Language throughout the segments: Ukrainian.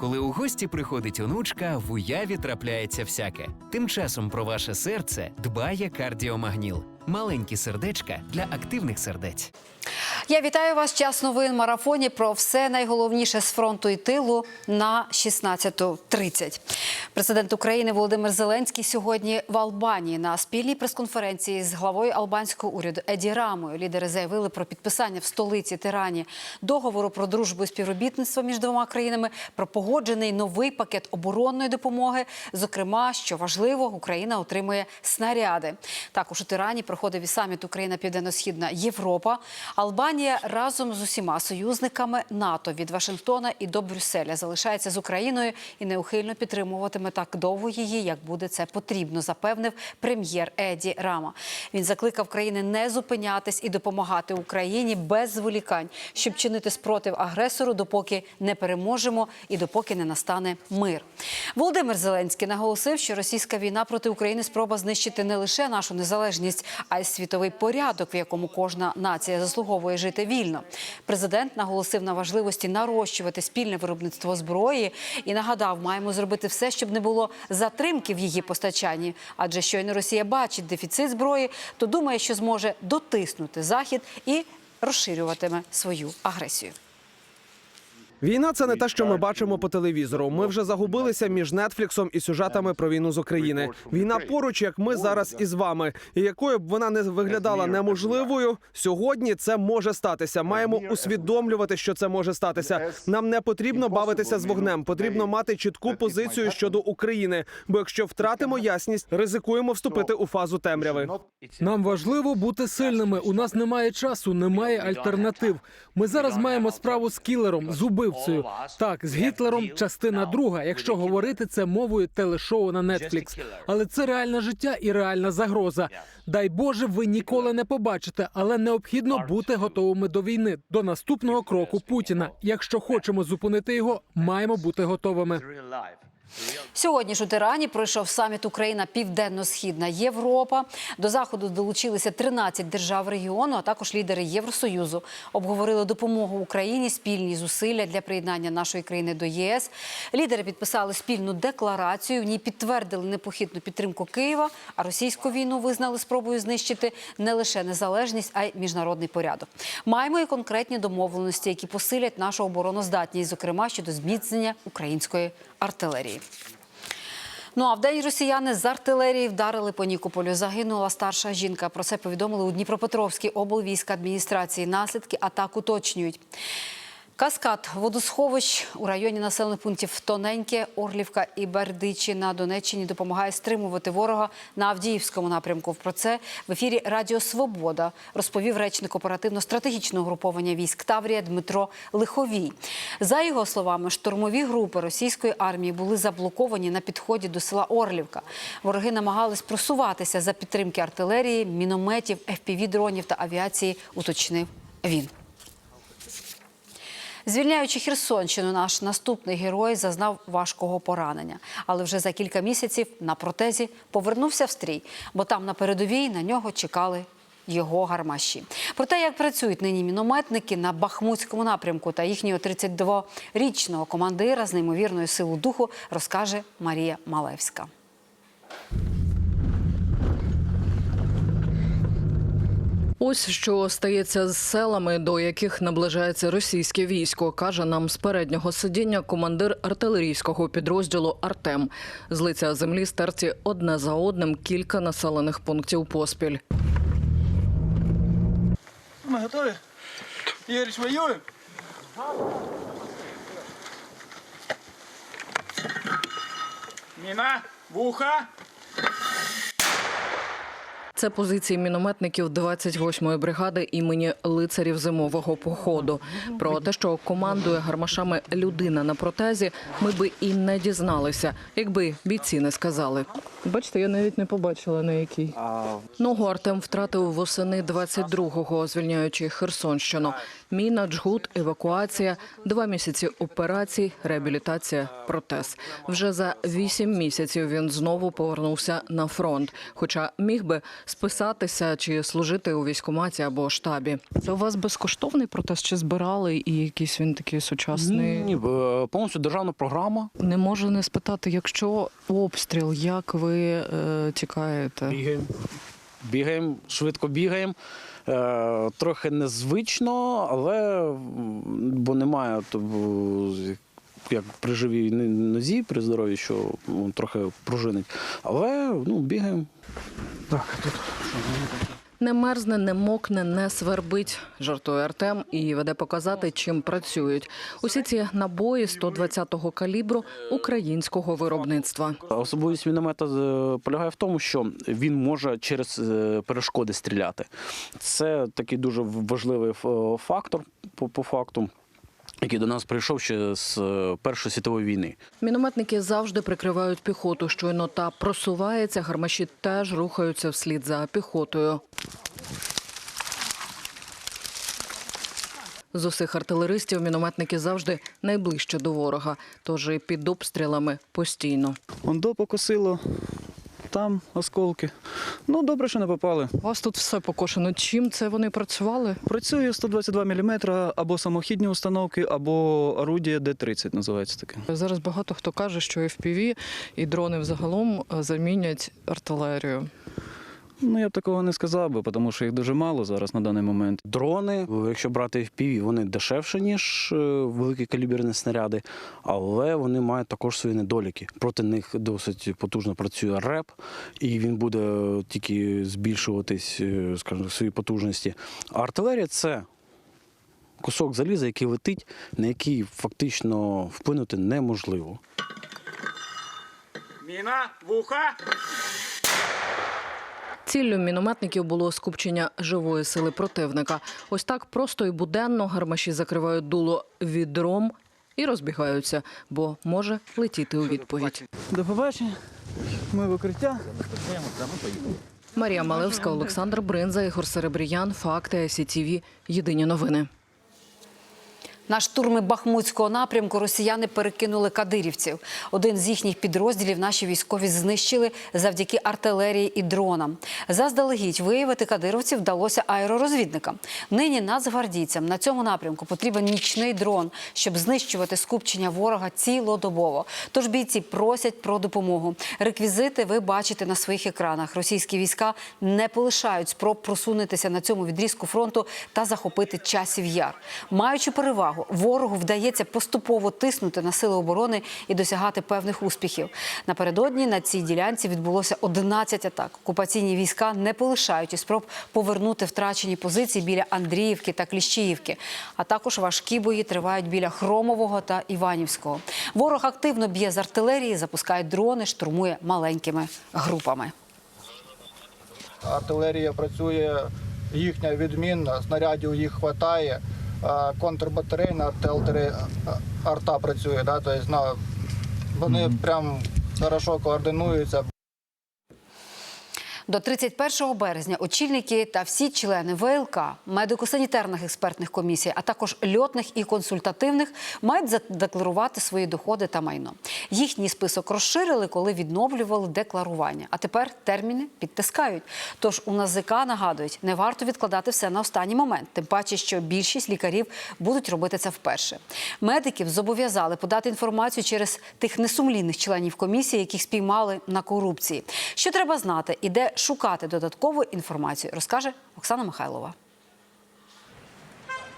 Коли у гості приходить онучка, в уяві трапляється всяке. Тим часом про ваше серце дбає кардіомагніл. Маленькі сердечка для активних сердець. Я вітаю вас. Час новин марафоні про все найголовніше з фронту і тилу на 16.30. Президент України Володимир Зеленський сьогодні в Албанії на спільній прес-конференції з главою албанського уряду Еді Рамою. Лідери заявили про підписання в столиці Тирані договору про дружбу і співробітництво між двома країнами, про погоджений новий пакет оборонної допомоги. Зокрема, що важливо, Україна отримує снаряди. Також у Тирані проходив і саміт Україна Південно-Східна Європа. Албанія разом з усіма союзниками НАТО від Вашингтона і до Брюсселя залишається з Україною і неухильно підтримуватиме так довго її, як буде це потрібно, запевнив прем'єр Еді Рама. Він закликав країни не зупинятись і допомагати Україні без зволікань, щоб чинити спротив агресору, допоки не переможемо і допоки не настане мир. Володимир Зеленський наголосив, що російська війна проти України спроба знищити не лише нашу незалежність, а й світовий порядок, в якому кожна нація заслуговує жити вільно. Президент наголосив на важливості нарощувати спільне виробництво зброї і нагадав, маємо зробити все, щоб не було затримки в її постачанні. Адже щойно Росія бачить дефіцит зброї, то думає, що зможе дотиснути захід і розширюватиме свою агресію. Війна це не те, що ми бачимо по телевізору. Ми вже загубилися між Нетфліксом і сюжетами про війну з України. Війна поруч, як ми зараз із вами, і якою б вона не виглядала неможливою, сьогодні це може статися. Маємо усвідомлювати, що це може статися. Нам не потрібно бавитися з вогнем. Потрібно мати чітку позицію щодо України. Бо якщо втратимо ясність, ризикуємо вступити у фазу темряви. Нам важливо бути сильними. У нас немає часу, немає альтернатив. Ми зараз маємо справу з кілером, з убивцею. Так, з Гітлером, частина друга, якщо говорити це мовою телешоу на Netflix. Але це реальне життя і реальна загроза. Дай Боже, ви ніколи не побачите, але необхідно бути готовими до війни, до наступного кроку Путіна. Якщо хочемо зупинити його, маємо бути готовими. Сьогодні ж у Тирані пройшов саміт Україна Південно-Східна Європа. До заходу долучилися 13 держав регіону, а також лідери Євросоюзу. Обговорили допомогу Україні, спільні зусилля для приєднання нашої країни до ЄС. Лідери підписали спільну декларацію. В ній підтвердили непохитну підтримку Києва, а російську війну визнали спробою знищити не лише незалежність, а й міжнародний порядок. Маємо і конкретні домовленості, які посилять нашу обороноздатність, зокрема щодо зміцнення української артилерії. Ну а в день росіяни з артилерії вдарили по Нікополю. Загинула старша жінка. Про це повідомили у Дніпропетровській облвійській адміністрації. Наслідки атак уточнюють. Каскад водосховищ у районі населених пунктів Тоненьке, Орлівка і Бердичі на Донеччині допомагає стримувати ворога на Авдіївському напрямку. Про це в ефірі Радіо Свобода розповів речник оперативно-стратегічного груповання військ Таврія Дмитро Лиховій. За його словами, штурмові групи російської армії були заблоковані на підході до села Орлівка. Вороги намагались просуватися за підтримки артилерії, мінометів, FPV-дронів та авіації. Уточнив він. Звільняючи Херсонщину, наш наступний герой зазнав важкого поранення, але вже за кілька місяців на протезі повернувся в стрій, бо там на передовій на нього чекали. Його гармаші про те, як працюють нині мінометники на Бахмутському напрямку та їхнього 32-річного командира з неймовірною силою духу, розкаже Марія Малевська. Ось що стається з селами, до яких наближається російське військо, каже нам з переднього сидіння командир артилерійського підрозділу Артем. З лиця землі стерті одне за одним кілька населених пунктів поспіль. Ми готові? Ігоріч, воюємо? Міна, вуха. Це позиції мінометників 28-ї бригади імені лицарів зимового походу. Про те, що командує гармашами людина на протезі, ми би і не дізналися, якби бійці не сказали. Бачите, я навіть не побачила на якій. Ногу Артем втратив восени 22-го, звільняючи Херсонщину. Міна, джгут, евакуація, два місяці операцій, реабілітація, протез. Вже за вісім місяців він знову повернувся на фронт. Хоча міг би списатися чи служити у військкоматі або штабі. Це у вас безкоштовний протест чи збирали і якийсь він такий сучасний? Ні, е, повністю державна програма. Не можу не спитати, якщо обстріл, як ви е, тікаєте? Бігаємо. Бігаємо, швидко бігаємо. Е, трохи незвично, але бо немає то, як при живій нозі, при здоров'ї, що трохи пружинить. Але ну, бігаємо. Не мерзне, не мокне, не свербить, жартує Артем і веде показати, чим працюють. Усі ці набої 120-го калібру українського виробництва. Особливість міномета е, полягає в тому, що він може через е, перешкоди стріляти. Це такий дуже важливий фактор по, по факту. Який до нас прийшов ще з е, Першої світової війни. Мінометники завжди прикривають піхоту. Щойно та просувається, гармаші теж рухаються вслід за піхотою. З усіх артилеристів мінометники завжди найближче до ворога, тож і під обстрілами постійно. Ондо покосило, там осколки. Ну, добре, що не попали. У вас тут все покошено. Чим це вони працювали? Працює 122 мм або самохідні установки, або орудія Д-30 називається таке. Зараз багато хто каже, що FPV і дрони взагалом е, замінять артилерію. Ну, я б такого не сказав би, тому що їх дуже мало зараз на даний момент. Дрони, якщо брати FPV, вони дешевші, ніж е, великі каліберні снаряди, але вони мають також свої недоліки. Проти них досить потужно працює РЕП, і він буде тільки збільшуватись, е, скажімо, свої потужності. А артилерія це кусок заліза, який летить, на який фактично вплинути неможливо. Міна, вуха. Ціллю мінометників було скупчення живої сили противника. Ось так просто і буденно гармаші закривають дуло відром і розбігаються, бо може летіти у відповідь. До побачення. Ми в укриття. Марія Малевська, Олександр Бринза, Ігор Серебріян. Факти СІТІВІ. Єдині новини. На штурми Бахмутського напрямку росіяни перекинули кадирівців. Один з їхніх підрозділів наші військові знищили завдяки артилерії і дронам. Заздалегідь виявити кадировців вдалося аеророзвідникам. Нині нацгвардійцям на цьому напрямку потрібен нічний дрон, щоб знищувати скупчення ворога цілодобово. Тож бійці просять про допомогу. Реквізити ви бачите на своїх екранах. Російські війська не полишають спроб просунутися на цьому відрізку фронту та захопити часів яр. Маючи перевагу, ворогу вдається поступово тиснути на сили оборони і досягати певних успіхів. Напередодні на цій ділянці відбулося 11 атак. Окупаційні війська не полишають і спроб повернути втрачені позиції біля Андріївки та Кліщіївки. А також важкі бої тривають біля Хромового та Іванівського. Ворог активно б'є з артилерії, запускає дрони, штурмує маленькими групами. артилерія працює їхня відмінна, снарядів їх вистачає, контрбатарейна артилерія арта працює, да, тобто, ну, вони прям хорошо координуються. До 31 березня очільники та всі члени ВЛК, медико-санітарних експертних комісій, а також льотних і консультативних мають задекларувати свої доходи та майно. Їхній список розширили, коли відновлювали декларування. А тепер терміни підтискають. Тож у НАЗК нагадують, не варто відкладати все на останній момент. Тим паче, що більшість лікарів будуть робити це вперше. Медиків зобов'язали подати інформацію через тих несумлінних членів комісії, яких спіймали на корупції. Що треба знати і де шукати додаткову інформацію, розкаже Оксана Михайлова.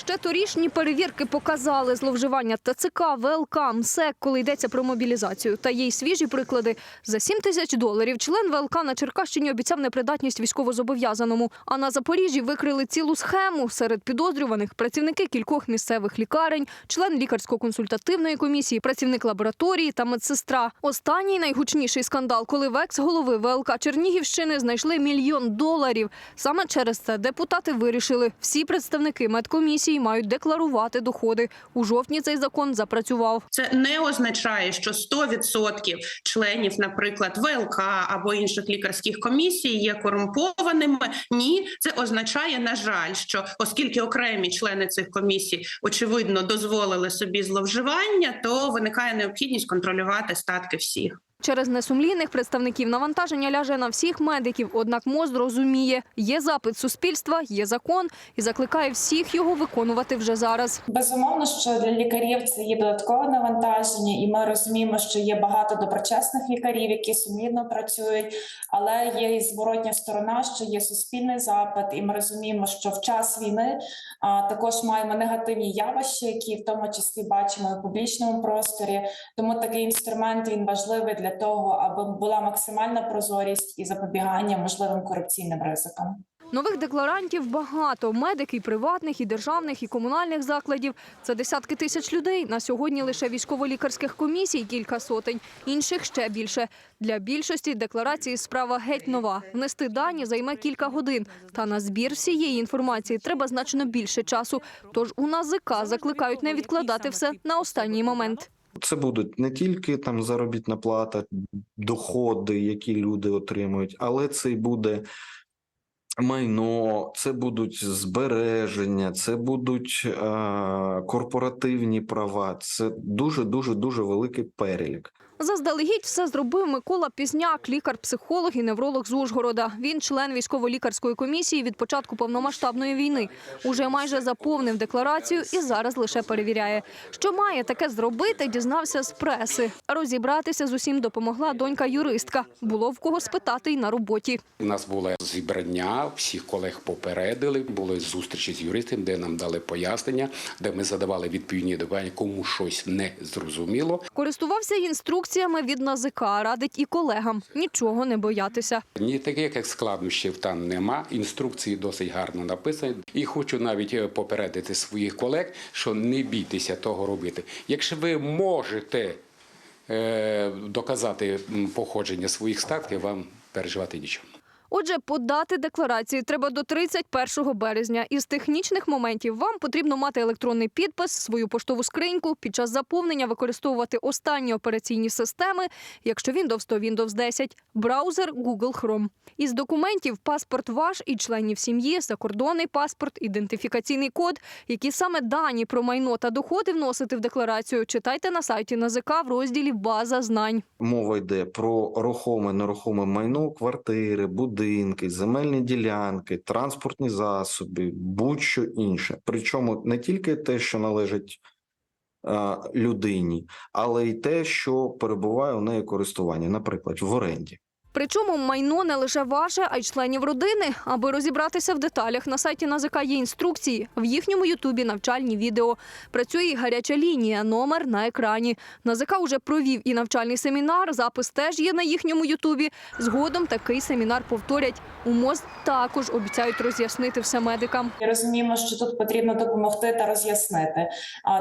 Ще торішні перевірки показали зловживання ТЦК, ВЛК, МСЕК, коли йдеться про мобілізацію. Та є й свіжі приклади. За 7 тисяч доларів член ВЛК на Черкащині обіцяв непридатність військовозобов'язаному. А на Запоріжжі викрили цілу схему. Серед підозрюваних працівники кількох місцевих лікарень, член лікарсько-консультативної комісії, працівник лабораторії та медсестра. Останній найгучніший скандал, коли в екс-голови ВЛК Чернігівщини знайшли мільйон доларів. Саме через це депутати вирішили, всі представники медкомісії мають декларувати доходи. У жовтні цей закон запрацював. Це не означає, що 100% членів, наприклад, ВЛК або інших лікарських комісій є корумпованими. Ні, це означає, на жаль, що оскільки окремі члени цих комісій очевидно дозволили собі зловживання, то виникає необхідність контролювати статки всіх. Через несумлінних представників навантаження ляже на всіх медиків. Однак МОЗ розуміє, є запит суспільства, є закон і закликає всіх його виконувати вже зараз. Безумовно, що для лікарів це є додаткове навантаження, і ми розуміємо, що є багато доброчесних лікарів, які сумлінно працюють, але є і зворотня сторона, що є суспільний запит, і ми розуміємо, що в час війни а, також маємо негативні явища, які в тому числі бачимо в публічному просторі. Тому такий інструмент він важливий для того, аби була максимальна прозорість і запобігання можливим корупційним ризикам. Нових декларантів багато. Медики і приватних, і державних, і комунальних закладів. Це десятки тисяч людей. На сьогодні лише військово-лікарських комісій кілька сотень. Інших ще більше. Для більшості декларації справа геть нова. Внести дані займе кілька годин. Та на збір всієї інформації треба значно більше часу. Тож у НАЗК закликають не відкладати все на останній момент. Це будуть не тільки там заробітна плата, доходи, які люди отримують, але це й буде майно, це будуть збереження, це будуть е, корпоративні права. Це дуже дуже дуже великий перелік. Заздалегідь все зробив Микола Пізняк, лікар-психолог і невролог з Ужгорода. Він член військово-лікарської комісії від початку повномасштабної війни. Уже майже заповнив декларацію і зараз лише перевіряє. Що має таке зробити, дізнався з преси. Розібратися з усім допомогла донька-юристка. Було в кого спитати й на роботі. У нас було зібрання, всіх колег попередили. Були зустрічі з юристом, де нам дали пояснення, де ми задавали відповідні питання, кому щось не зрозуміло. Користувався інструкціями від НАЗК, радить і колегам. Нічого не боятися. Ні таких як складнощів там нема. Інструкції досить гарно написані. І хочу навіть е, попередити своїх колег, що не бійтеся того робити. Якщо ви можете е, доказати походження своїх статків, вам переживати нічого. Отже, подати декларації треба до 31 березня. Із технічних моментів вам потрібно мати електронний підпис, свою поштову скриньку, під час заповнення використовувати останні операційні системи, якщо Windows, то Windows 10, браузер Google Chrome. Із документів паспорт ваш і членів сім'ї, закордонний паспорт, ідентифікаційний код, які саме дані про майно та доходи вносити в декларацію, читайте на сайті НАЗК в розділі База знань. Мова йде про рухоме, нерухоме майно, квартири, будинки, земельні ділянки, транспортні засоби, будь-що інше. Причому не тільки те, що належить е, людині, але й те, що перебуває у неї користування, наприклад, в оренді. Причому майно не лише ваше, а й членів родини. Аби розібратися в деталях, на сайті НАЗК є інструкції. В їхньому ютубі навчальні відео. Працює і гаряча лінія, номер на екрані. НАЗК уже провів і навчальний семінар. Запис теж є на їхньому ютубі. Згодом такий семінар повторять. У МОЗ також обіцяють роз'яснити все медикам. Розуміємо, що тут потрібно допомогти та роз'яснити.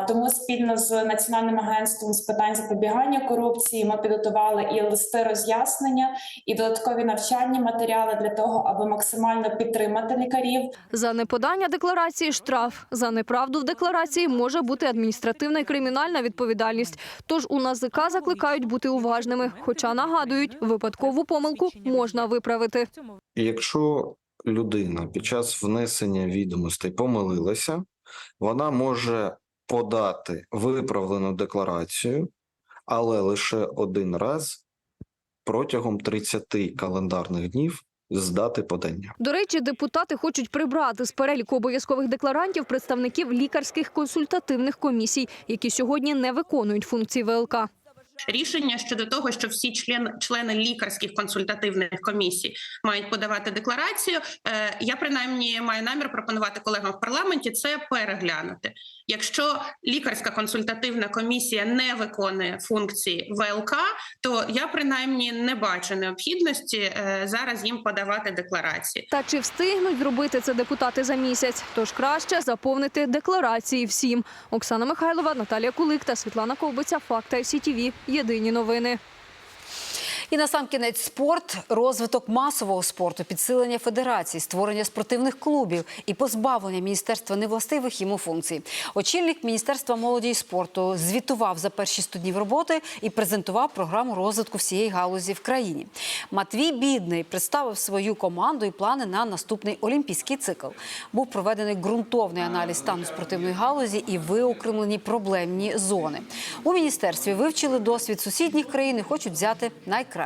Тому спільно з національним агентством з питань запобігання корупції ми підготували і листи роз'яснення, і додаткові навчальні матеріали для того, аби максимально підтримати лікарів. За неподання декларації штраф. За неправду в декларації може бути адміністративна і кримінальна відповідальність. Тож у НАЗК закликають бути уважними. Хоча нагадують, випадкову помилку можна виправити. Якщо людина під час внесення відомостей помилилася, вона може подати виправлену декларацію, але лише один раз протягом 30 календарних днів Здати подання. До речі, депутати хочуть прибрати з переліку обов'язкових декларантів представників лікарських консультативних комісій, які сьогодні не виконують функції ВЛК. Рішення щодо того, що всі член, члени лікарських консультативних комісій мають подавати декларацію. Е, я принаймні маю намір пропонувати колегам в парламенті це переглянути. Якщо лікарська консультативна комісія не виконує функції ВЛК, то я принаймні не бачу необхідності е, зараз їм подавати декларації. Та чи встигнуть зробити це депутати за місяць? Тож краще заповнити декларації всім. Оксана Михайлова, Наталія Кулик та Світлана Ковбиця. Факта СІТІВІ. Єдині новини. І на сам кінець спорт, розвиток масового спорту, підсилення федерацій, створення спортивних клубів і позбавлення міністерства невластивих йому функцій. Очільник міністерства молоді і спорту звітував за перші 100 днів роботи і презентував програму розвитку всієї галузі в країні. Матвій Бідний представив свою команду і плани на наступний олімпійський цикл. Був проведений ґрунтовний аналіз стану спортивної галузі і виокремлені проблемні зони. У міністерстві вивчили досвід сусідніх країн і хочуть взяти найкраще.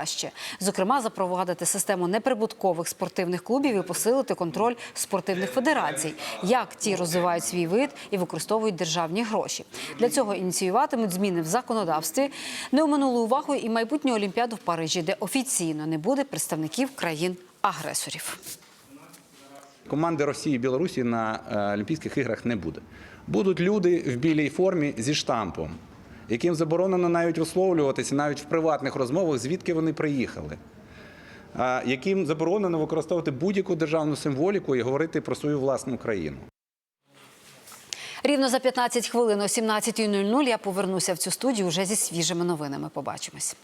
Зокрема, запровадити систему неприбуткових спортивних клубів і посилити контроль спортивних федерацій, як ті розвивають свій вид і використовують державні гроші. Для цього ініціюватимуть зміни в законодавстві. Не оминули увагу і майбутню олімпіаду в Парижі, де офіційно не буде представників країн-агресорів. Команди Росії і Білорусі на е, Олімпійських іграх не буде. Будуть люди в білій формі зі штампом, яким заборонено навіть висловлюватися навіть в приватних розмовах, звідки вони приїхали. Яким заборонено використовувати будь-яку державну символіку і говорити про свою власну країну. Рівно за 15 хвилин о 17.00 я повернуся в цю студію вже зі свіжими новинами. Побачимось.